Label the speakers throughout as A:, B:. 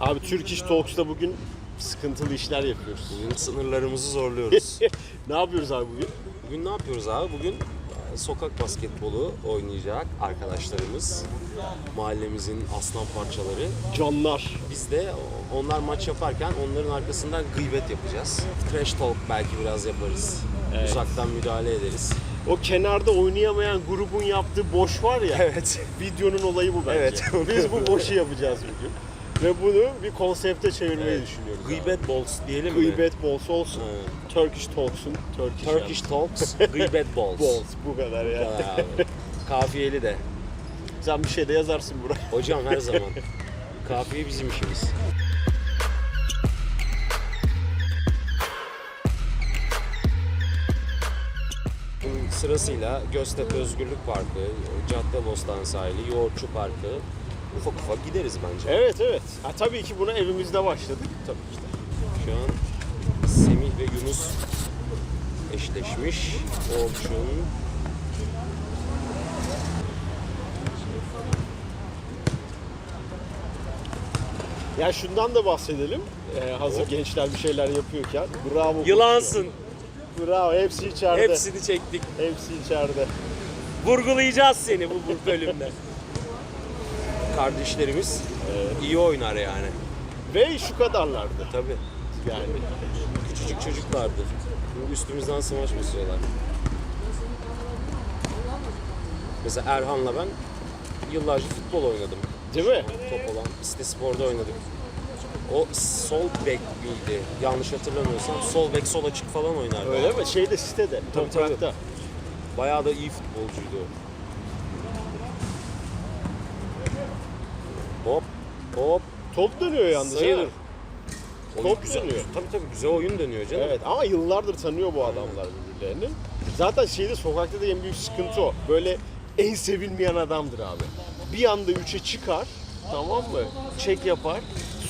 A: Abi Türk İş Talks'ta bugün sıkıntılı işler yapıyoruz.
B: Bugün sınırlarımızı zorluyoruz.
A: ne yapıyoruz abi bugün?
B: Bugün ne yapıyoruz abi? Bugün e, sokak basketbolu oynayacak arkadaşlarımız. Mahallemizin aslan parçaları.
A: Canlar.
B: Biz de onlar maç yaparken onların arkasından gıybet yapacağız. Trash talk belki biraz yaparız.
A: Evet.
B: Uzaktan müdahale ederiz.
A: O kenarda oynayamayan grubun yaptığı boş var ya.
B: Evet.
A: Videonun olayı bu bence.
B: Evet.
A: Biz bu boşu yapacağız bugün. Ve bunu bir konsepte çevirmeyi
B: Evet.
A: düşünüyoruz.
B: Gıybet balls diyelim mi?
A: Gıybet balls olsun.
B: Evet.
A: Turkish Talks'un Turkish,
B: Turkish talks, gıybet balls.
A: balls. Bu kadar ya.
B: Abi. Kafiyeli de.
A: Sen bir şey de yazarsın buraya.
B: Hocam her zaman. Kafiye bizim işimiz. Sırasıyla Göztepe Özgürlük Parkı, Caddebostan Sahili, Yoğurtçu Parkı ufak ufak gideriz bence.
A: Evet evet. Ha, tabii ki buna evimizde başladık.
B: Tabii işte. Şu an Semih ve Yunus eşleşmiş. Orçun.
A: Ya şundan da bahsedelim. Ee, hazır
B: Hop.
A: gençler bir şeyler yapıyorken. Bravo.
B: Yılansın.
A: Bravo. Hepsi içeride.
B: Hepsini çektik.
A: Hepsi içeride.
B: Vurgulayacağız seni bu, bu bölümde. Kardeşlerimiz iyi oynar yani.
A: Ve şu kadarlardı.
B: Tabii.
A: Yani.
B: Küçücük çocuklardı. Üstümüzden smaç basıyorlar. Mesela Erhan'la ben yıllarca futbol oynadım.
A: Değil mi?
B: Top olan. İste Spor'da oynadık. O sol bek miydi? Yanlış hatırlamıyorsam. Sol bek sol açık falan oynardı.
A: Öyle mi? Şeyde sitede.
B: Tabii,
A: Toprakta.
B: Bayağı da iyi futbolcuydu o. Hop hop
A: Top dönüyor yalnız.
B: sayılır. Oyun
A: Top
B: güzel.
A: dönüyor.
B: Tabii tabii güzel oyun dönüyor canım.
A: Evet ama yıllardır tanıyor bu adamlar birbirlerini. Zaten şeyde sokakta da en büyük sıkıntı o. Böyle en sevilmeyen adamdır abi. Bir anda üçe çıkar tamam mı? Çek yapar.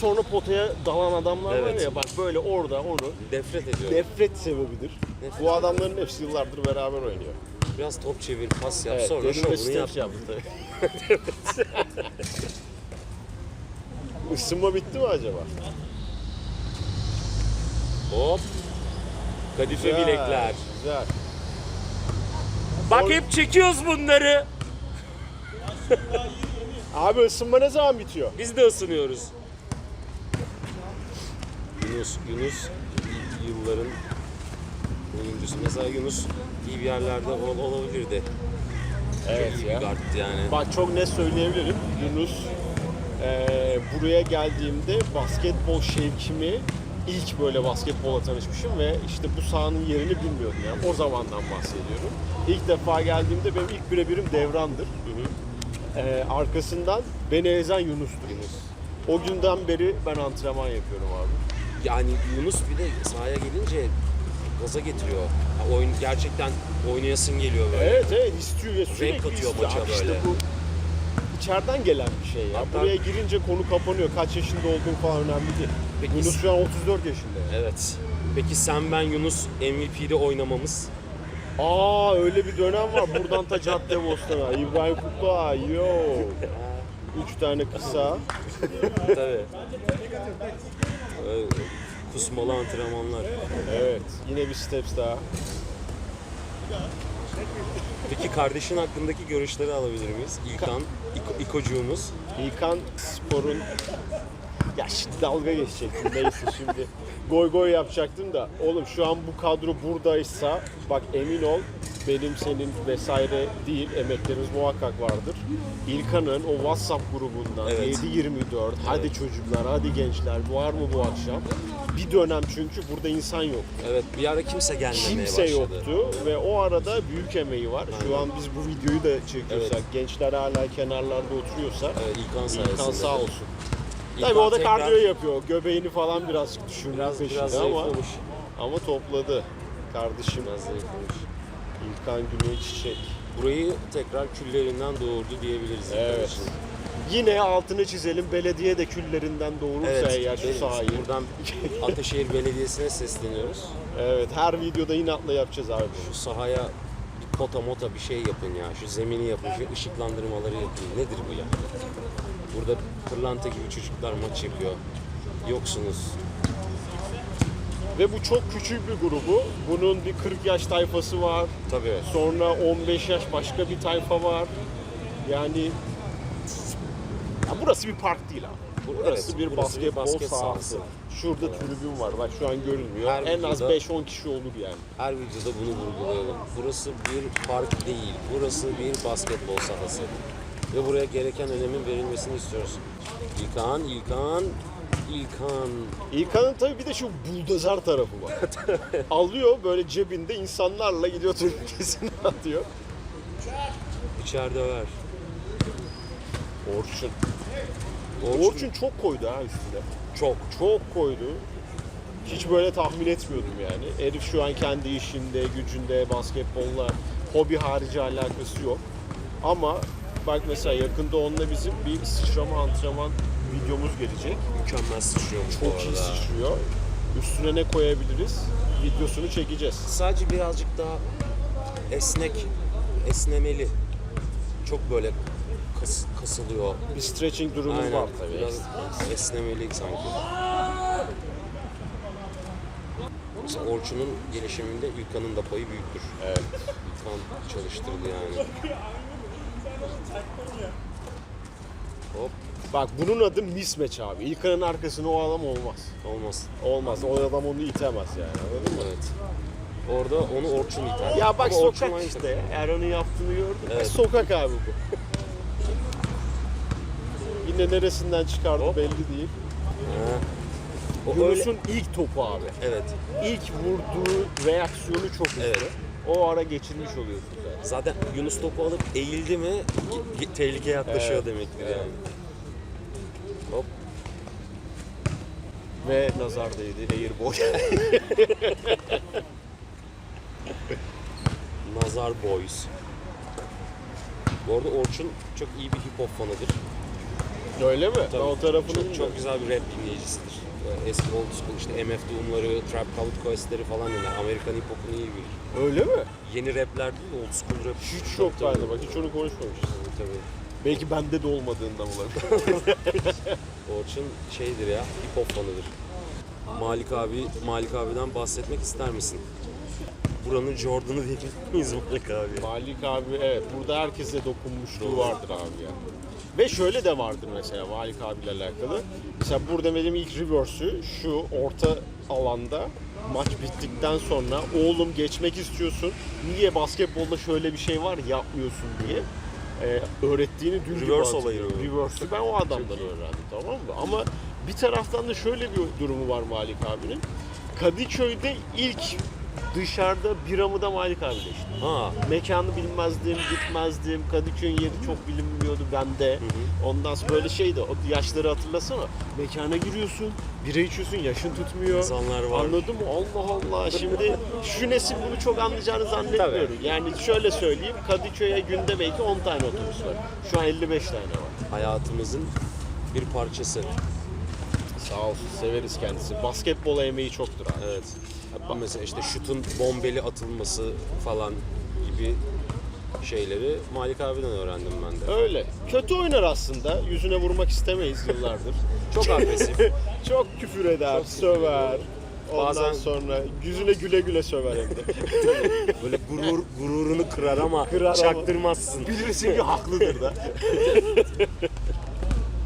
A: Sonra potaya dalan adamlar var
B: Evet.
A: ya bak böyle orada onu
B: Nefret ediyorum.
A: nefret sebebidir.
B: Nefret.
A: Bu adamların hepsi yıllardır beraber oynuyor.
B: Biraz top çevir, pas yap sonra şovunu yap.
A: yaptı. Isınma bitti mi acaba?
B: Hop. Kadife
A: Güzel,
B: bilekler.
A: Güzel.
B: Bak
A: Oy.
B: hep çekiyoruz bunları.
A: Abi ısınma ne zaman bitiyor?
B: Biz de ısınıyoruz. Yunus, Yunus yılların oyuncusu. Mesela Yunus iyi bir yerlerde ol, olabilirdi.
A: Evet
B: iyi
A: ya.
B: bir yani.
A: Bak çok net söyleyebilirim. Yunus eee, buraya geldiğimde basketbol şevkimi ilk böyle basketbola tanışmışım ve işte bu sahanın yerini bilmiyordum yani o zamandan bahsediyorum. İlk defa geldiğimde benim ilk birebirim Devran'dır. Eee, arkasından beni ezen Yunus'tur.
B: Yunus.
A: O günden beri ben antrenman yapıyorum abi.
B: Yani Yunus bir de sahaya gelince gaza getiriyor. Ha, oyun gerçekten oynayasın geliyor böyle.
A: Evet evet istiyor ve sürekli
B: katıyor
A: istiyor.
B: maça
A: Abi işte
B: böyle.
A: bu içeriden gelen bir şey ya.
B: Hatta-
A: Buraya girince konu kapanıyor. Kaç yaşında olduğun falan önemli değil.
B: Peki-
A: Yunus şu an 34 yaşında. yani.
B: Evet. Peki sen ben Yunus MVP'de oynamamız
A: Aa öyle bir dönem var. Buradan ta Caddebostan'a. İbrahim Kutluay, yo. Üç tane kısa.
B: Tabii. Öyle Kusmalı antrenmanlar.
A: Evet. Yine bir steps daha.
B: Peki kardeşin hakkındaki görüşleri alabilir miyiz? İlkan, İko, İkocuğumuz.
A: İlkan Spor'un ya şimdi dalga geçecektim neyse şimdi goy goy yapacaktım da oğlum şu an bu kadro buradaysa bak emin ol benim senin vesaire değil emeklerimiz muhakkak vardır. İlkan'ın o WhatsApp grubundan
B: Evet.
A: 7-24 hadi çocuklar hadi gençler var mı bu akşam? Bir dönem çünkü burada insan yok.
B: Evet bir ara kimse gelmemeye
A: Kimse
B: başladı.
A: yoktu ve o arada büyük emeği var. Şu an biz bu videoyu da çekiyorsak, gençler hala kenarlarda oturuyorsa
B: Evet İlkan sayesinde.
A: İlkan sağ olsun. Tabii o da kardiyo yapıyor. Göbeğini falan birazcık düşürdü
B: Biraz,
A: peşinde
B: biraz
A: ama
B: zayıflamış.
A: ama topladı. Kardeşim
B: Biraz zayıflamış.
A: İlkan Güney Çiçek.
B: Burayı tekrar küllerinden doğurdu diyebiliriz.
A: Evet.
B: için.
A: Yine altını çizelim. Belediye de küllerinden doğurursa
B: Evet,
A: eğer şu sahayı.
B: buradan Ataşehir Belediyesi'ne sesleniyoruz.
A: Evet her videoda inatla yapacağız abi.
B: Şu sahaya bir pota mota bir şey yapın ya. Şu zemini yapın, şu ışıklandırmaları yapın. Nedir bu ya? Burada pırlanta gibi çocuklar maç yapıyor. Yoksunuz.
A: Ve bu çok küçük bir grubu. Bunun bir 40 yaş tayfası var.
B: Tabii.
A: Sonra 15 yaş başka bir tayfa var. Yani ya burası bir park değil abi. Burası
B: Evet,
A: bir
B: burası bir
A: basketbol
B: basket
A: sahası.
B: sahası.
A: Şurada tribün var. Bak şu an görünmüyor.
B: Her
A: en az
B: videoda-
A: 5-10 kişi olur yani.
B: Her videoda bunu vurgulayalım. Burası bir park değil. Burası bir basketbol sahası. Ve buraya gereken önemin verilmesini istiyoruz. İlkan, İlkan, İlkan.
A: İlkan'ın tabii bir de şu buldozer tarafı var. Alıyor böyle cebinde insanlarla gidiyor Türkiye'sine atıyor.
B: İçeride ver.
A: Orçun.
B: Orçun,
A: Orçun çok koydu ha üstüne.
B: çok.
A: Çok koydu. Hiç böyle tahmin etmiyordum yani. Herif şu an kendi işinde, gücünde, basketbolla, hobi harici alakası yok. Ama bak mesela yakında onunla bizim bir sıçrama antrenman videomuz gelecek.
B: Mükemmel sıçrıyormuş bu
A: Çok
B: arada.
A: iyi sıçrıyor. Üstüne ne koyabiliriz? Videosunu çekeceğiz.
B: Sadece birazcık daha esnek, esnemeli. Çok böyle kas, kasılıyor.
A: Bir stretching durumu
B: Aynen.
A: var tabii.
B: Biraz esnemeli sanki. Mesela Orçun'un gelişiminde İlkan'ın da payı büyüktür.
A: Evet.
B: İlkan çalıştırdı yani. Hop
A: Bak bunun adı mismatch abi. İlkan'ın arkasına o adam olmaz.
B: olmaz.
A: Olmaz. O adam onu itemez yani. Anladın mı?
B: Evet. Orada onu Orçun iter.
A: Ya bak
B: Ama Orçun
A: sokak
B: aynı
A: işte.
B: takım.
A: Erhan'ın yaptığını gördün. mü?
B: Evet.
A: Sokak abi bu. Yine neresinden çıkardı
B: Hop.
A: belli değil.
B: Ha. O öyle.
A: Yunus'un ilk topu abi.
B: Evet.
A: İlk vurduğu reaksiyonu çok hızlı.
B: Evet.
A: O ara geçirmiş oluyorsun zaten.
B: Yunus topu alıp eğildi mi tehlikeye yaklaşıyor
A: Evet.
B: demektir
A: Evet.
B: yani. Hop.
A: Ve nazar değdi. Airball.
B: Nazar Boys. Bu arada Orçun çok iyi bir hip hop fanıdır.
A: Öyle mi? Ben o tarafını
B: çok, çok güzel bir rap dinleyicisidir. Böyle Eski old school işte MF Doom'ları, Trap Called Quest'leri falan dinler. Amerikan hip hop'unu iyi bilir.
A: Öyle mi?
B: Yeni rapler değil old school rap.
A: Hiç yok bende bak. Hiç onu konuşmamışız.
B: Tabii, tabii.
A: Belki bende de olmadığından olabilir.
B: Orçun şeydir ya, hip hop fanıdır. Malik abi, Malik abiden bahsetmek ister misin? Buranın Jordan'ı diyebilir miyiz Malik abi?
A: Malik abi evet burada herkese dokunmuşluğu vardır abi ya. Ve şöyle de vardır mesela Malik abiyle alakalı. Mesela burada benim ilk reverse'ü şu orta alanda maç bittikten sonra oğlum geçmek istiyorsun. Niye basketbolda şöyle bir şey var yapmıyorsun diye e, öğrettiğini dün
B: Reverse olayı.
A: Reverse'ü ben o adamdan öğrendim tamam mı? Ama bir taraftan da şöyle bir durumu var Malik abinin. Kadıköy'de ilk dışarıda biramı da Malik abiyle içtim.
B: Ha,
A: Mekanı bilmezdim, gitmezdim. Kadıköy'ün yeri çok bilinmiyordu bende. Ondan sonra böyle şeydi, o yaşları hatırlasana. Mekana giriyorsun, bira içiyorsun, yaşın tutmuyor.
B: İnsanlar var.
A: Anladın mı? Allah Allah. Şimdi şu nesil bunu çok anlayacağını zannetmiyorum. Yani şöyle söyleyeyim, Kadıköy'e günde belki 10 tane otobüs var. Şu an 55 tane var.
B: hayatımızın bir parçası.
A: Sağ olsun, severiz kendisi. Basketbola emeği çoktur abi.
B: Evet. Mesela işte şutun bombeli atılması falan gibi şeyleri Malik abiden öğrendim ben de.
A: Öyle. Kötü oynar aslında. Yüzüne vurmak istemeyiz yıllardır.
B: Çok agresif.
A: Çok küfür eder, söver. Ondan
B: Bazen-
A: sonra yüzüne güle güle söver hem de.
B: Böyle gurur gururunu kırar ama
A: Kırar ama-
B: çaktırmazsın.
A: Bilirsin ki haklıdır da.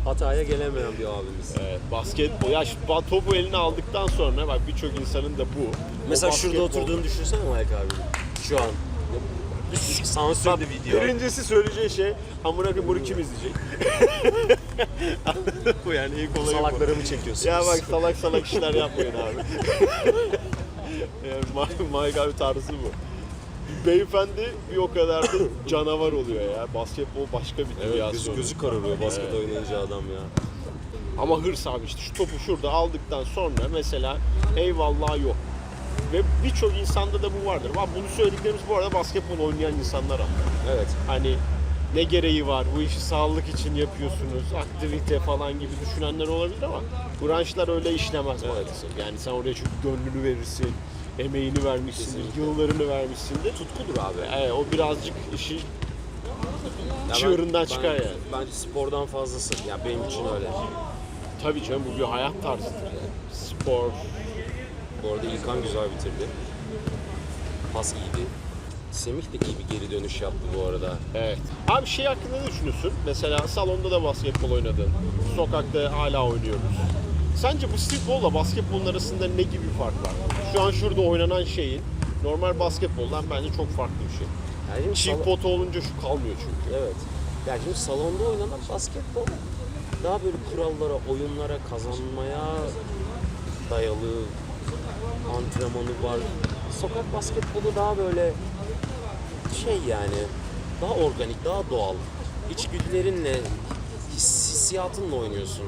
B: Hataya gelemeyen bir abimiz.
A: Evet, basketbol. Ya şu ba- topu eline aldıktan sonra bak birçok insanın da bu.
B: Mesela şurada
A: basketbol-
B: oturduğunu düşünsene Malik abi. Şu an. Sansürlü video.
A: Birincisi söyleyeceği şey, amına koyayım bunu kim izleyecek? bu yani ilk olayı bu.
B: Salakları mı çekiyorsunuz?
A: Ya bak salak salak işler yapmayın abi. yani Mike abi tarzı bu. Beyefendi bir o kadar da canavar oluyor ya. Basketbol başka bir
B: Evet,
A: dünyası.
B: gözü, gözü kararıyor basket
A: Evet.
B: oynayınca adam ya.
A: Ama hırs abi işte şu topu şurada aldıktan sonra mesela eyvallah yok. Ve birçok insanda da bu vardır. Bak bunu söylediklerimiz bu arada basketbol oynayan insanlar ama.
B: Evet.
A: Hani ne gereği var, bu işi sağlık için yapıyorsunuz, aktivite falan gibi düşünenler olabilir ama branşlar öyle işlemez maalesef. Yani sen oraya çünkü gönlünü verirsin, emeğini vermişsindir,
B: Kesinlikle.
A: yıllarını vermişsindir.
B: Tutkudur abi.
A: Evet, o birazcık işi
B: ben-
A: Çığırından
B: ben-
A: çıkar yani.
B: Bence spordan fazlası. Ya benim için öyle.
A: Tabii canım bu bir hayat tarzıdır yani. Spor.
B: Bu arada İlkan güzel bitirdi. Pas iyiydi. Semih de iyi bir geri dönüş yaptı bu arada.
A: Evet. Abi şey hakkında ne düşünüyorsun? Mesela salonda da basketbol oynadın. Sokakta hala oynuyoruz. Sence bu streetball'la basketbolun arasında ne gibi bir fark var? Şu an şurada oynanan şeyin normal basketboldan bence çok farklı bir şey.
B: Yani şimdi
A: Çift
B: sal-
A: pota olunca şu kalmıyor çünkü.
B: Evet. Yani şimdi salonda oynanan basketbol daha böyle kurallara, oyunlara, kazanmaya dayalı antrenmanı var. Sokak basketbolu daha böyle şey yani daha organik, daha doğal. İçgüdülerinle, his- hissiyatınla oynuyorsun.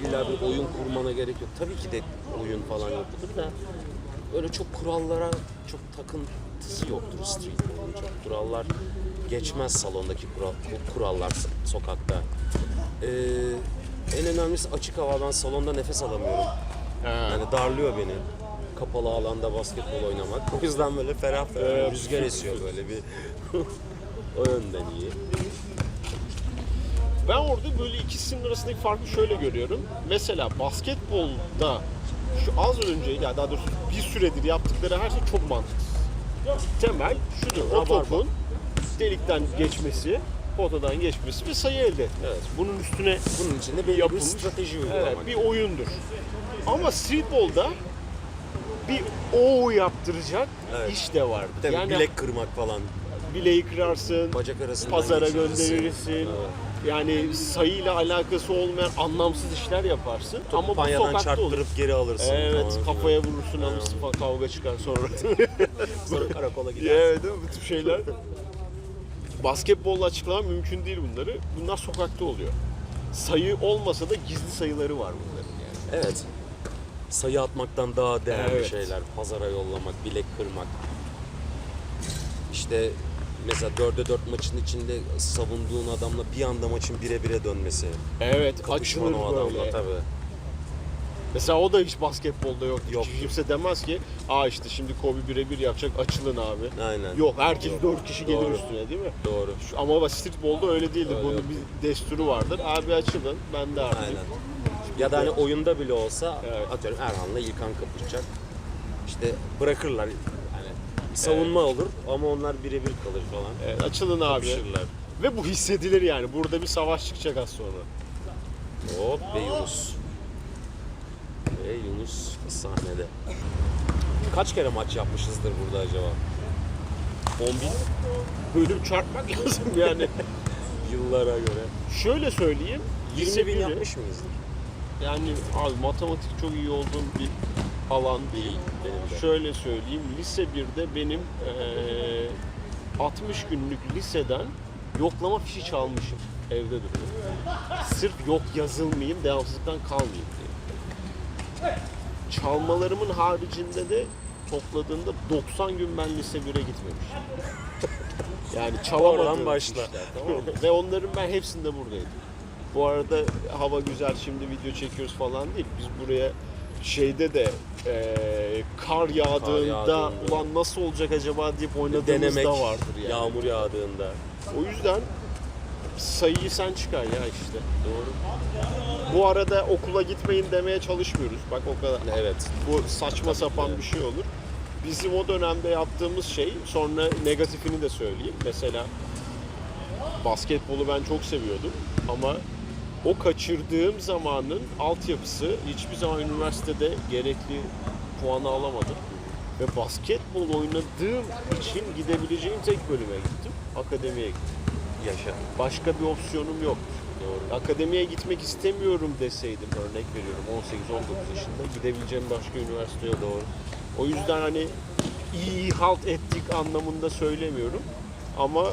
B: İlla bir oyun kurmana gerek yok. Tabii ki de oyun falan yoktur da öyle çok kurallara çok takıntısı yoktur streetball'un. Çok kurallar geçmez salondaki kural, kurallar so- sokakta. Ee, en önemlisi açık hava. Ben salonda nefes alamıyorum. Yani darlıyor beni. Kapalı alanda basketbol oynamak. O yüzden böyle ferah ferah
A: Evet.
B: rüzgar esiyor böyle bir. o yönden iyi.
A: Ben orada böyle ikisinin arasındaki farkı şöyle görüyorum. Mesela basketbolda şu az önce ya daha doğrusu bir süredir yaptıkları her şey çok mantıksız. Temel şudur. O topun delikten geçmesi, potadan geçmesi ve sayı elde etmek.
B: Evet.
A: Bunun üstüne
B: Bunun için de belli
A: Yapılmış.
B: bir strateji uygulamak.
A: evet, bir oyundur. Ama streetball'da bir o yaptıracak
B: Evet.
A: iş de vardır.
B: Tabii bilek kırmak falan.
A: bileği kırarsın,
B: Bacak arasından
A: pazara
B: geçirirsin.
A: gönderirsin.
B: Evet.
A: Yani sayıyla alakası olmayan anlamsız işler yaparsın. Ama bu
B: Panyadan
A: sokakta
B: çarptırıp
A: olur.
B: geri alırsın.
A: Evet,
B: falan.
A: kafaya vurursun, alırsın falan kavga çıkar sonra.
B: Sonra karakola gidersin.
A: evet, değil mi? Bu tip şeyler. Basketbolla açıklamak mümkün değil bunları. Bunlar sokakta oluyor. Sayı olmasa da gizli sayıları var bunların yani.
B: Evet. Sayı atmaktan daha değerli
A: Evet.
B: şeyler. Pazara yollamak, bilek kırmak. İşte mesela 4'e 4 maçın içinde savunduğun adamla bir anda maçın 1'e 1'e dönmesi.
A: Evet,
B: Kapışman
A: açılır
B: o adamla
A: böyle.
B: tabii.
A: Mesela o da hiç basketbolda yok.
B: Yok.
A: Kimse demez ki, aa işte şimdi Kobe birebir yapacak, açılın abi.
B: Aynen.
A: Yok, herkes dört kişi gelir
B: Doğru.
A: üstüne değil mi?
B: Doğru.
A: Şu- Ama bak streetball'da öyle değildir.
B: Öyle
A: Bunun
B: yok.
A: bir desturu vardır. Abi açılın, ben de artık.
B: Aynen. Ya da hani oyunda bile olsa
A: Evet.
B: atıyorum Erhan'la İlkan kapışacak. İşte bırakırlar. Savunma olur ama onlar birebir kalır falan.
A: Evet, açılın abi.
B: Kapışırlar.
A: Ve bu hissedilir yani. Burada bir savaş çıkacak az sonra.
B: Hop ve Yunus. Ve Yunus sahnede. Kaç kere maç yapmışızdır burada acaba?
A: 10 bin bölüm çarpmak lazım yani.
B: Yıllara göre.
A: Şöyle söyleyeyim.
B: 20 bin yapmış mıyızdır?
A: Yani abi matematik çok iyi olduğum bir alan değil.
B: Benim de.
A: Şöyle söyleyeyim. Lise 1'de benim eee 60 günlük liseden yoklama fişi çalmışım. Evde duruyor. Sırf yok yazılmayayım, devamsızlıktan kalmayayım diye. Çalmalarımın haricinde de topladığında 90 gün ben lise 1'e gitmemişim. Yani çalamadığım
B: Oradan başla.
A: işler, tamam mı? Ve onların ben hepsinde buradaydım. Bu arada hava güzel şimdi video çekiyoruz falan değil. Biz buraya şeyde de eee, kar yağdığında,
B: yağdığında.
A: ulan nasıl olacak acaba deyip oynadığımız
B: Denemek,
A: da vardır yani.
B: yağmur yağdığında.
A: O yüzden sayıyı sen çıkar ya işte. Doğru. Bu arada okula gitmeyin demeye çalışmıyoruz. Bak o kadar.
B: Evet.
A: Bu saçma sapan bir şey olur. Bizim o dönemde yaptığımız şey, sonra negatifini de söyleyeyim. Mesela basketbolu ben çok seviyordum ama o kaçırdığım zamanın altyapısı hiçbir zaman üniversitede gerekli puanı alamadım. Ve basketbol oynadığım için gidebileceğim tek bölüme gittim. Akademiye gittim.
B: Yaşa.
A: Başka bir opsiyonum yok.
B: Doğru.
A: Akademiye gitmek istemiyorum deseydim örnek veriyorum 18-19 yaşında gidebileceğim başka üniversite yok. Doğru. O yüzden hani iyi halt ettik anlamında söylemiyorum ama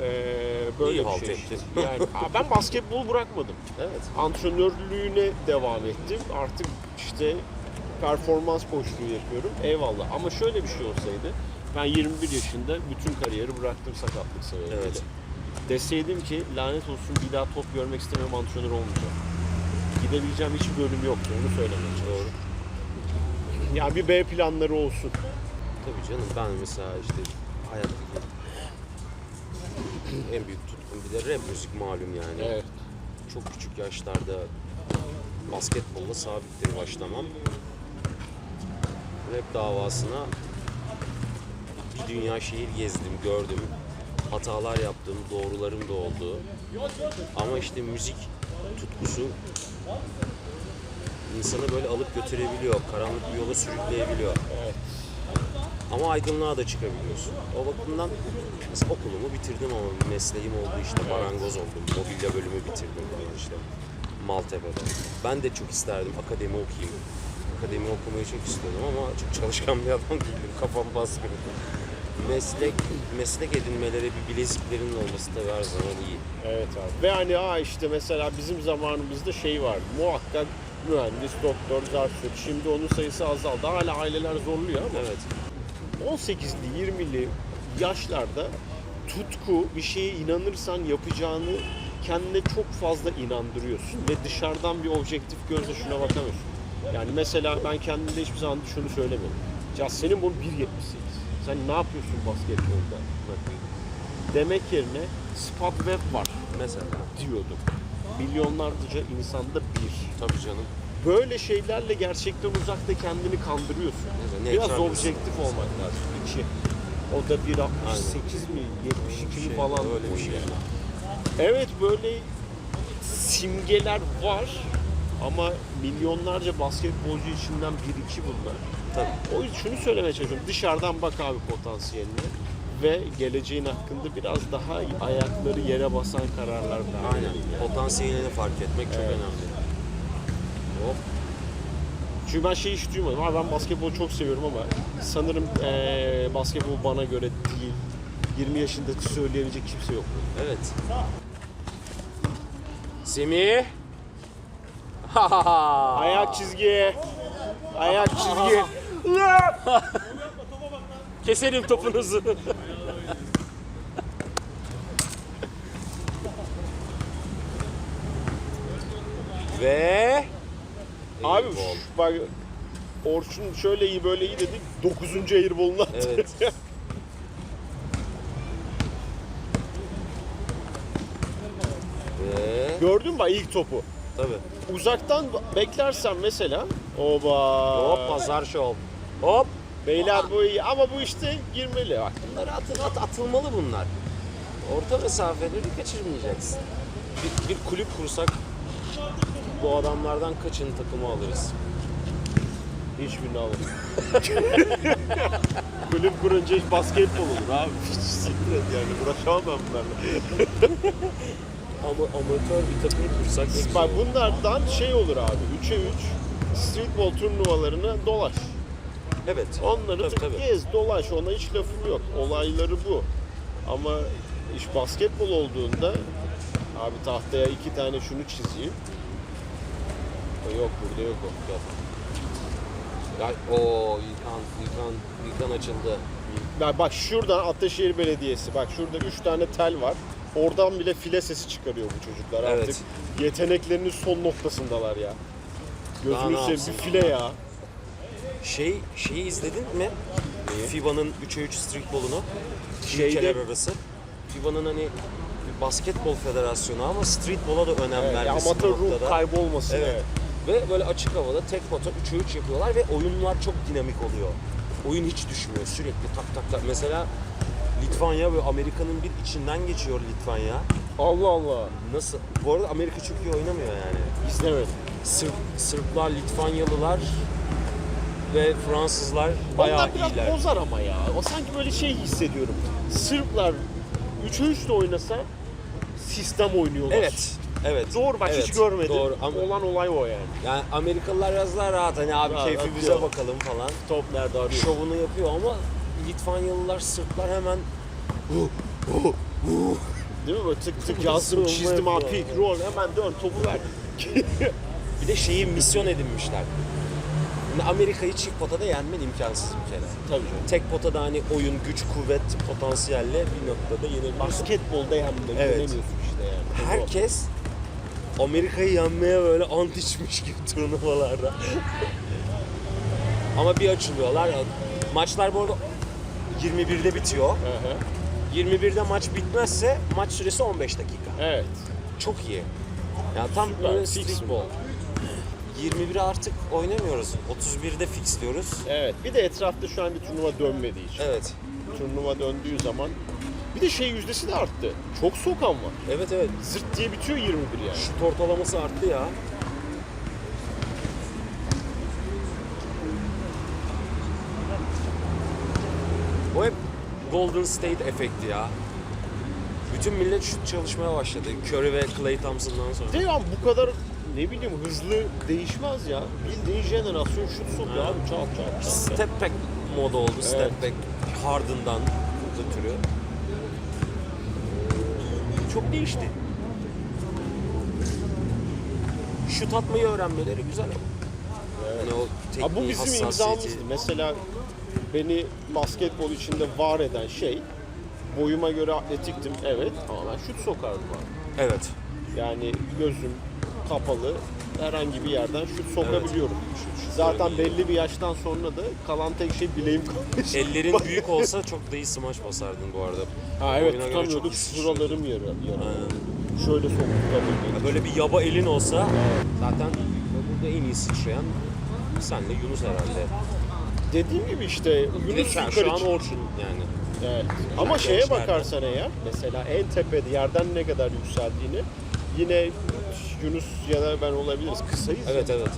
A: eee, böyle
B: İyi
A: bir şey işte. Yani ben basketbolu bırakmadım.
B: Evet.
A: Antrenörlüğüne devam ettim. Artık işte performans koçluğu yapıyorum. Eyvallah. Ama şöyle bir şey olsaydı ben 21 yaşında bütün kariyeri bıraktım sakatlık sebebiyle.
B: Evet.
A: Deseydim ki lanet olsun bir daha top görmek istemiyorum antrenör olmayacağım. Gidebileceğim hiçbir bölüm yoktu onu söylemeye çalışıyorum. Ya bir B planları olsun.
B: Tabii canım ben mesela işte hayattaki en büyük tutkum bir de rap müzik malum yani.
A: Evet.
B: Çok küçük yaşlarda basketbolla sabittir başlamam. Rap davasına bir dünya şehir gezdim, gördüm. Hatalar yaptım, doğrularım da oldu. Ama işte müzik tutkusu insanı böyle alıp götürebiliyor, karanlık bir yola sürükleyebiliyor.
A: Evet.
B: Ama aydınlığa da çıkabiliyorsun. O bakımdan mesela okulumu bitirdim ama mesleğim oldu işte marangoz oldum. Mobilya bölümü bitirdim falan işte Maltepe'de. Ben de çok isterdim akademi okuyayım. Akademi okumayı çok istiyordum ama çok çalışkan bir adam değilim. Kafam basmıyordu. Meslek, meslek edinmeleri bir bileziklerinin olması tabii her zaman iyi.
A: Evet abi. Ve hani ha işte mesela bizim zamanımızda şey var. Muhakkak mühendis, doktor, zarsut. Şimdi onun sayısı azaldı. Hala aileler zorluyor ama
B: Evet.
A: 18'li 20'li yaşlarda tutku bir şeye inanırsan yapacağını kendine çok fazla inandırıyorsun ve dışarıdan bir objektif gözle şuna bakamıyorsun. Yani mesela ben kendimde hiçbir zaman şunu söylemiyorum. Ya senin bunun 1.78. Sen ne yapıyorsun basketbolda? Demek yerine spot web var
B: Mesela.
A: diyordum. Milyonlarca insanda bir.
B: Tabii canım.
A: Böyle şeylerle gerçekten uzakta kendini kandırıyorsun.
B: Evet,
A: Biraz objektif olmak lazım. İki. O da 1.68 mi 72 mi
B: Şey,
A: falan
B: öyle bir şey.
A: yani. Evet böyle simgeler var ama milyonlarca basketbolcu içinden bir iki bunlar.
B: Tabii.
A: O yüzden şunu söylemeye çalışıyorum. Dışarıdan bak abi potansiyeline ve geleceğin hakkında biraz daha ayakları yere basan kararlar ver.
B: Aynen. Potansiyelini fark etmek çok
A: Evet.
B: önemli. Hop.
A: Çünkü ben şey hiç duymadım. Abi ben basketbolu çok seviyorum ama sanırım eee basketbol bana göre değil. 20 yaşında söyleyebilecek kimse yok.
B: Evet. Semih.
A: Ayak çizgi. Ayak çizgi.
B: Keselim topunuzu. Ve
A: Abi şu- bak Orçun şöyle iyi böyle iyi dedik. 9. airball'unu attı.
B: Evet. ve
A: Gördün mü bak ilk topu?
B: tabii.
A: Uzaktan beklersen mesela oba.
B: Hop pazar şov. Hop.
A: Beyler bu iyi ama bu işte girmeli bak.
B: Bunlar at, at, atılmalı bunlar. Orta mesafeleri kaçırmayacaksın. Bir, bir kulüp kursak bu adamlardan kaçını takıma alırız.
A: Hiçbirini alın. Kulüp kurunca hiç basketbol olur abi. Hiç siktir et yani. Uğraşamam ben bunlarla.
B: Ama amatör bir takım kursak ne güzel
A: Bak
B: olur.
A: bunlardan şey olur abi. 3'e 3 streetball turnuvalarına dolaş.
B: Evet.
A: Onları
B: Tabii, tabii.
A: gez, dolaş. Ona hiç lafım yok. Olayları bu. Ama iş basketbol olduğunda abi tahtaya iki tane şunu çizeyim. O yok burada yok o. Yok.
B: Ya, o İlkan, İlkan, İlkan açıldı.
A: Ya bak şuradan Ataşehir Belediyesi bak şurada üç tane tel var. Oradan bile file sesi çıkarıyor bu çocuklar
B: Evet.
A: artık. Yeteneklerinin son noktasındalar ya.
B: Daha
A: Gözünü seveyim
B: yapsın?
A: bir file ya.
B: Şey, şeyi izledin mi? FIBA'nın 3'e 3 streetball'unu.
A: Şeyde-
B: Ülkeler arası. FIBA'nın hani bir basketbol federasyonu ama streetball'a da önem
A: Evet,
B: vermesi bu
A: amatör ruh
B: noktada.
A: kaybolmasın.
B: Evet.
A: Evet.
B: Ve böyle açık havada tek pota 3'e 3 yapıyorlar ve oyunlar çok dinamik oluyor. Oyun hiç düşmüyor. Sürekli tak tak tak. Mesela Litvanya ve Amerika'nın bir içinden geçiyor Litvanya.
A: Allah Allah.
B: Nasıl? Bu arada Amerika çok iyi oynamıyor yani.
A: İzlemedim.
B: Sırp, Sırplar, Litvanyalılar ve Fransızlar bayağı
A: Onlar biraz
B: iyiler.
A: bozar ama ya. O sanki böyle şey hissediyorum. Sırplar 3'e 3 de oynasa sistem oynuyorlar.
B: Evet. Evet.
A: Doğru bak
B: Evet,
A: hiç görmedim.
B: Doğru ama
A: Olan olay o yani.
B: yani Amerikalılar biraz daha rahat hani abi
A: Rahat,
B: keyfimize
A: atıyor.
B: bakalım falan.
A: Top nerede arıyor?
B: Şovunu yapıyor ama Litvanyalılar, Sırplar hemen
A: Değil mi? Böyle tık tık yazdım, çizdim abi, pick, roll, hemen dön topu ver.
B: bir de şeyi misyon edinmişler. Şimdi Amerika'yı çift potada yenmen imkansız bir kere.
A: Tabii canım.
B: Tek potada hani oyun, güç, kuvvet, potansiyelle bir noktada yenebilirsin.
A: Basketbolda yenmek
B: Evet.
A: işte yani.
B: Herkes Amerika'yı yenmeye böyle ant içmiş gibi turnuvalarda. Ama bir açılıyorlar. Maçlar bu arada 21'de bitiyor.
A: Hı hı.
B: 21'de maç bitmezse maç süresi 15 dakika.
A: Evet.
B: Çok iyi. Ya tam
A: Süper,
B: böyle
A: fix
B: ball. 21'i artık oynamıyoruz. 31'de fix diyoruz.
A: Evet. Bir de etrafta şu an bir turnuva dönmediği için.
B: Evet.
A: Turnuva döndüğü zaman bir de şey yüzdesi de arttı. Çok sokan var.
B: Evet evet.
A: Zırt diye bitiyor 21 yani.
B: Şut ortalaması arttı ya. O hep Golden State efekti ya. Bütün millet şut çalışmaya başladı. Curry ve Klay Thompson'dan sonra.
A: Değil ama bu kadar ne bileyim hızlı değişmez ya. Bildiğin jenerasyon şut sokuyor abi çat çat çat.
B: Step back moda oldu. Step
A: Evet.
B: back Harden'dan ötürü. Çok değişti. Şut atmayı öğrenmeleri güzel ama. Yani o tekniği,
A: bu bizim imzamızdı. Mesela beni basketbol içinde var eden şey boyuma göre atletiktim evet ama ben şut sokardım abi.
B: Evet.
A: Yani gözüm kapalı herhangi bir yerden şut sokabiliyorum.
B: Şut-
A: Zaten
B: iyi.
A: belli bir yaştan sonra da kalan tek şey bileğim kalmış.
B: Ellerin büyük olsa çok da iyi smaç basardın bu arada.
A: Ha evet
B: Boyuna göre çok
A: tutamıyorduk
B: iyi
A: şuralarım yarı.
B: Aynen.
A: Şöyle sokup.
B: Böyle bir yaba elin olsa zaten burada en iyi sıçrayan senle Yunus herhalde.
A: Dediğim gibi işte Yunus
B: Şu an-
A: yukarı
B: şu an
A: çık-
B: Orçun yani.
A: Evet. Ama şeye
B: Gençlerden.
A: bakarsan eğer mesela en tepede yerden ne kadar yükseldiğini yine Yunus ya da ben olabiliriz. Kısayız.
B: Evet evet.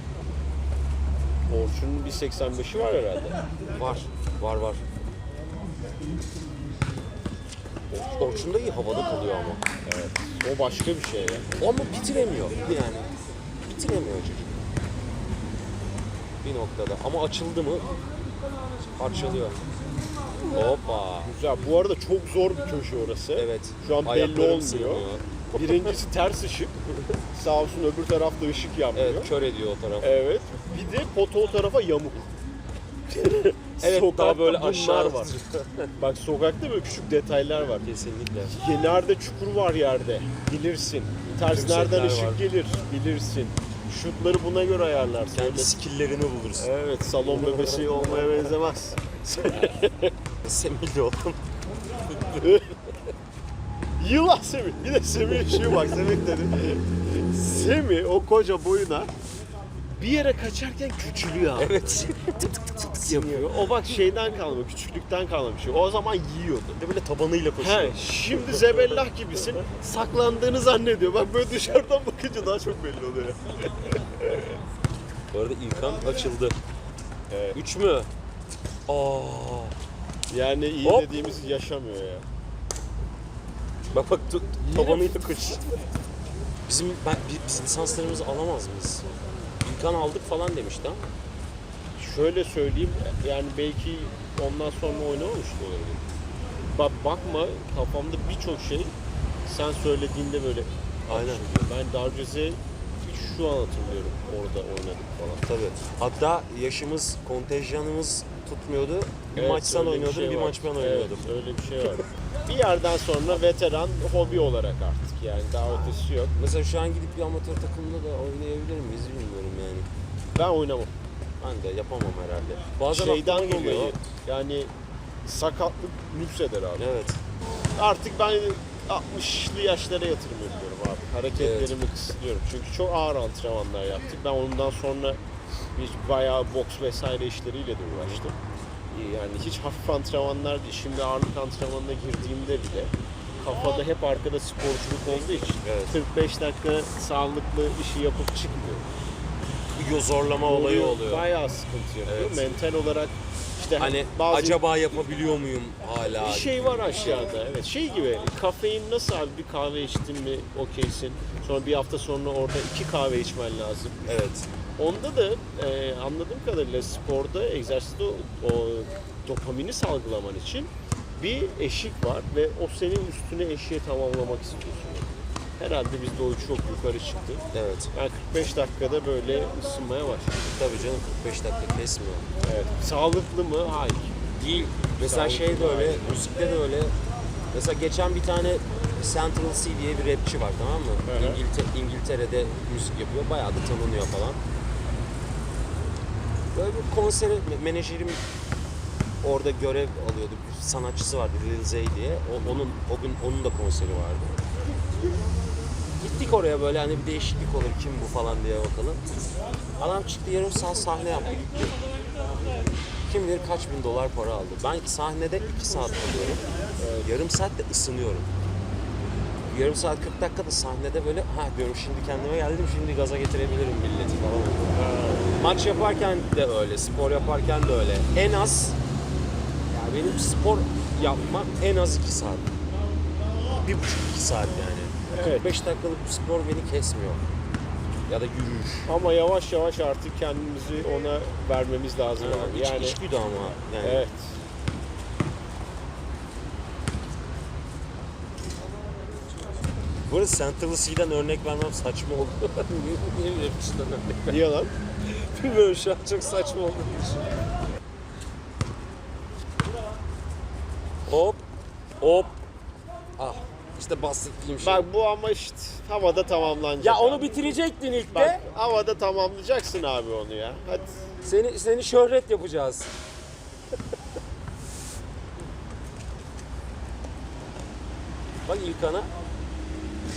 A: Orçun'un bir 85'i var herhalde.
B: Var. Var var. Or- Orçun da iyi havada kalıyor ama.
A: Evet. O başka bir şey ya.
B: O ama bitiremiyor yani. Bitiremiyor çocuk. Bir noktada. Ama açıldı mı parçalıyor. Hoppa.
A: Güzel. Bu arada çok zor bir köşe orası.
B: Evet.
A: Şu an belli
B: Ayaklarım
A: olmuyor.
B: sığmıyor.
A: Birincisi ters ışık. Sağ olsun öbür tarafta ışık yanmıyor.
B: Evet kör ediyor o taraf.
A: Evet. Bir de pota o tarafa yamuk.
B: Evet,
A: Sokakta
B: daha böyle
A: bunlar
B: aşağı
A: var. Bak sokakta böyle küçük detaylar var.
B: Kesinlikle.
A: Nerede çukur var yerde bilirsin. Ters
B: Tümsekler
A: nereden ışık
B: var.
A: gelir bilirsin. Şutları buna göre ayarlarsın.
B: Kendi
A: Öyle-
B: skilllerini bulursun.
A: Evet salon bebesi olmaya benzemez.
B: Semihli oldum.
A: Yılan Semih. Bir de Semih şu bak Semih dedi. Semih o koca boyuna bir yere kaçarken küçülüyor abi.
B: Evet.
A: yapıyor. O bak şeyden kalma, küçüklükten kalma bir şey. O zaman yiyordu.
B: Bir de böyle tabanıyla koşuyor.
A: He, şimdi zebellah gibisin. Saklandığını zannediyor. Bak böyle dışarıdan bakınca daha çok belli oluyor.
B: Bu arada İlkan açıldı.
A: Evet.
B: Üç mü? Aa.
A: Yani iyi
B: Hop.
A: dediğimiz yaşamıyor ya.
B: Bak bak tu- tabanıyla koş. Bizim ben, bi- biz lisanslarımızı alamaz mıyız? İlkan aldık falan demişti ama.
A: Şöyle söyleyeyim, yani belki ondan sonra oynamamış da olabilir. Bak bakma kafamda birçok şey sen söylediğinde böyle
B: Aynen.
A: Ben Darcez'e şu an hatırlıyorum orada oynadık falan.
B: Tabii. Hatta yaşımız, kontenjanımız tutmuyordu. Bir
A: Evet,
B: maç sen
A: öyle
B: oynuyordun,
A: şey
B: bir
A: var.
B: maç ben oynuyordum.
A: Evet, öyle bir şey var. bir yerden sonra veteran hobi olarak artık yani daha ötesi yok.
B: Mesela şu an gidip bir amatör takımda da oynayabilir miyiz bilmiyorum yani.
A: Ben oynamam.
B: Ben de yapamam herhalde. Bazen
A: Şeyden
B: aklıma geliyor.
A: dolayı yani sakatlık nükseder abi.
B: Evet.
A: Artık ben 60'lı yaşlara yatırım yapıyorum Hareketlerimi kısıtlıyorum. Çünkü çok ağır antrenmanlar yaptık. Ben ondan sonra bir bayağı boks vesaire işleriyle de uğraştım. Yani hiç hafif antrenmanlar değil. Şimdi ağırlık antrenmanına girdiğimde bile kafada hep arkada sporculuk olduğu için
B: Evet.
A: 45 dakika sağlıklı işi yapıp çıkmıyor.
B: Bir zorlama olayı oluyor.
A: Bayağı sıkıntı yapıyor.
B: Evet.
A: Mental olarak işte
B: Hani
A: bazı
B: acaba yapabiliyor muyum hala?
A: bir şey var aşağıda. Evet şey gibi kafein nasıl abi bir kahve içtin mi okeysin. Sonra bir hafta sonra orada iki kahve içmen lazım.
B: Evet.
A: Onda da e, anladığım kadarıyla sporda, egzersizde o, o dopamini salgılaman için bir eşik var ve o senin üstüne eşiğe tamamlamak istiyorsun. Herhalde bizde o çok yukarı çıktı.
B: Evet.
A: Ben 45 dakikada böyle ısınmaya başladım.
B: Tabii canım 45 dakika kesmiyor.
A: Evet. Sağlıklı mı? Hayır.
B: Değil. Mesela
A: Sağlıklı
B: şey de öyle,
A: hayır.
B: müzikte de öyle. Mesela geçen bir tane Central C diye bir rapçi var tamam mı?
A: Hı.
B: İngiltere, İngiltere'de müzik yapıyor. Bayağı da tanınıyor falan. Böyle bir konsere me- menajerim orada görev alıyordu. Bir sanatçısı vardı Lil Zay diye. O, onun o gün onun da konseri vardı. Gittik oraya böyle hani bir değişiklik olur kim bu falan diye bakalım. Adam çıktı yarım saat sahne yaptı gitti. Kim bilir kaç bin dolar para aldı. Ben sahnede iki saat kalıyorum. Ee, yarım saat de ısınıyorum. Yarım saat 40 dakikada sahnede böyle ha diyorum şimdi kendime geldim şimdi gaza getirebilirim milleti falan. Maç yaparken de öyle, spor yaparken de öyle. En az ya benim spor yapmam en az 2 saat. Bir buçuk iki saat yani.
A: Evet.
B: 45 dakikalık bir spor beni kesmiyor. Ya da yürüyüş.
A: Ama yavaş yavaş artık kendimizi ona vermemiz lazım abi.
B: İç,
A: Yani
B: içgüdü ama. Yani
A: evet.
B: Bu arada St. Lucy'den örnek vermem saçma oldu. Niye niye rapçiden örnek ver-
A: Niye lan?
B: Bilmiyorum şu an çok saçma oldu. Hop. Hop. İşte bahsettiğim şey.
A: Bak bu ama işte havada tamamlanacak.
B: ya
A: abi.
B: onu bitirecektin ilk
A: Bak
B: de.
A: havada tamamlayacaksın abi onu ya. Hadi.
B: Seni seni şöhret yapacağız. Bak İlkan'a.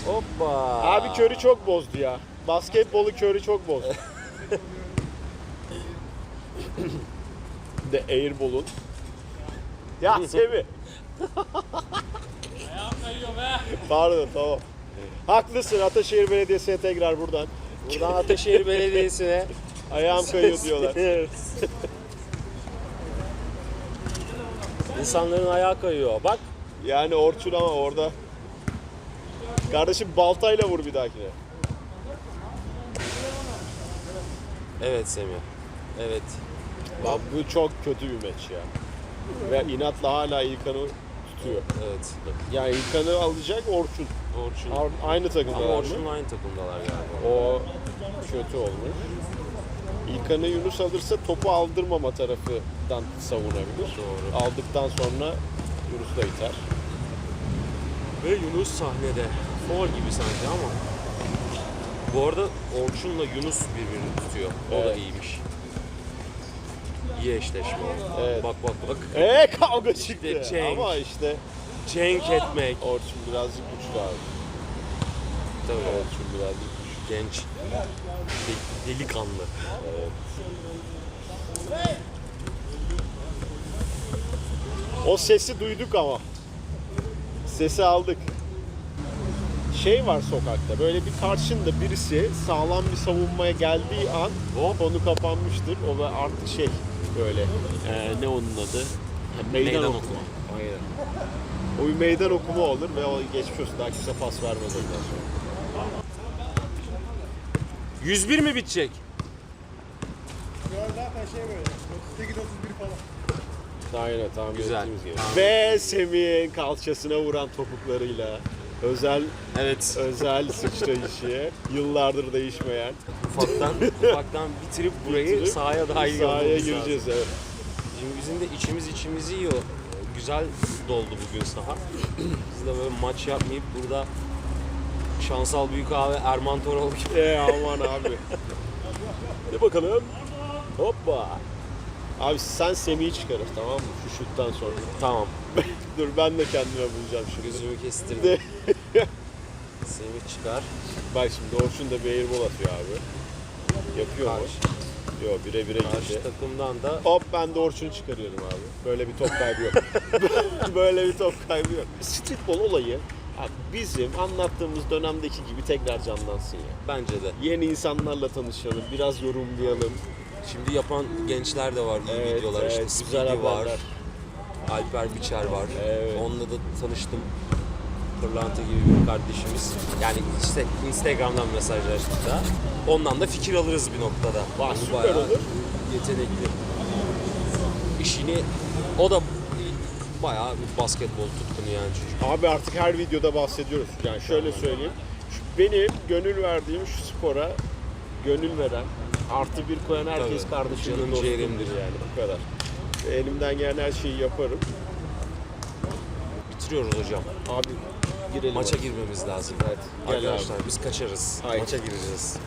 B: Hoppa.
A: Abi körü çok bozdu ya. Basketbolu körü çok bozdu. de airball'un. Ya Semih. Pardon tamam. Haklısın Ataşehir Belediyesi'ne tekrar buradan.
B: Buradan Ataşehir Belediyesi'ne
A: Ayağım kayıyor diyorlar.
B: İnsanların ayağı kayıyor. Bak
A: Yani Orçun ama orada. Kardeşim baltayla vur bir dahakine.
B: Evet Semih. Evet.
A: Bak bu çok kötü bir maç ya. Ve inatla hala İlkan'ı tutuyor.
B: Evet.
A: Yani İlkan'ı alacak Orçun.
B: Orçun.
A: Ar- Aynı takımda.
B: Ama Orçun'la aynı takımdalar galiba.
A: O kötü olmuş. İlkan'ı Yunus alırsa topu aldırmama tarafından savunabilir.
B: Doğru.
A: Aldıktan sonra Yunus da iter.
B: Ve Yunus sahnede. Foul gibi sanki ama. Bu arada Orçun'la Yunus birbirini tutuyor. O da
A: Evet.
B: iyiymiş. İyi eşleşme o.
A: Evet.
B: Bak bak bak.
A: Eee kavga çıktı.
B: İşte Cenk.
A: Ama işte
B: Cenk etmek.
A: Orçun birazcık güçlü abi.
B: Tabii.
A: Orçun birazcık güçlü.
B: Genç. de- delikanlı.
A: O sesi duyduk ama. Sesi aldık. Şey var sokakta böyle bir karşında birisi sağlam bir savunmaya geldiği an
B: Hop.
A: konu kapanmıştır. O da artık şey böyle e, ne onun adı? Ha, Meydan,
B: Meydan
A: okuma.
B: okuma.
A: Aynen. O bir meydan okuma olur ve o geçmiş olsun daha kimse pas vermez ondan sonra.
B: 101 mi bitecek?
C: Biraz zaten şey böyle 38 31 falan.
A: Aynen tahmin
B: Güzel.
A: ettiğimiz gibi. Ve Semih'in kalçasına vuran topuklarıyla özel
B: Evet.
A: özel sıçrayışı yıllardır değişmeyen
B: Ufaktan ufaktan bitirip burayı
A: Bitirip
B: sahaya dahil
A: sahaya
B: olmamız lazım.
A: gireceğiz evet.
B: Şimdi bizim de içimiz içimizi yiyor. Güzel doldu bugün saha. Biz de böyle maç yapmayıp burada Şansal Büyük abi Erman Toroğlu gibi.
A: E aman abi. Hadi bakalım. Hoppa. Abi sen Semih'i çıkarır tamam mı? Şu şuttan sonra.
B: Tamam.
A: Dur ben de kendime bulacağım şimdi.
B: Gözümü kestirdim. Semih çıkar.
A: Bak şimdi Orçun da bir airball atıyor abi. Yapıyor mu?
B: Karşı,
A: Yok bire bire
B: karşı
A: gitti.
B: takımdan da
A: Hop ben de Orçun'u çıkarıyorum abi. Böyle bir top kaybı yok. Böyle bir top kaybı yok. Streetball olayı abi bizim anlattığımız dönemdeki gibi tekrar canlansın ya.
B: bence de.
A: Yeni insanlarla tanışalım, biraz yorumlayalım.
B: Şimdi yapan gençler de var iyi
A: Evet,
B: videolar
A: evet,
B: işte
A: güzel
B: Speedy var.
A: haberler.
B: Alper Biçer var.
A: Evet.
B: Onunla da tanıştım. Pırlanta gibi bir kardeşimiz. Yani işte Instagram'dan mesajlaştık da. Ondan da fikir alırız bir noktada. Yani
A: süper
B: bayağı
A: olur.
B: Yetenekli. İşini o da bayağı bir basketbol tutkunu yani çocuk.
A: Abi artık her videoda bahsediyoruz. Yani şöyle söyleyeyim. Şu- Benim gönül verdiğim şu spora gönül veren, artı bir koyan herkes
B: Tabii.
A: kardeşimdir,
B: Canım
A: dostumdur
B: ciğerimdir.
A: yani bu kadar. Elimden gelen her şeyi yaparım.
B: Bitiriyoruz hocam.
A: Abi girelim.
B: Maça girmemiz lazım.
A: Evet, gel
B: Arkadaşlar biz kaçarız.
A: Haydi.
B: Maça gireceğiz.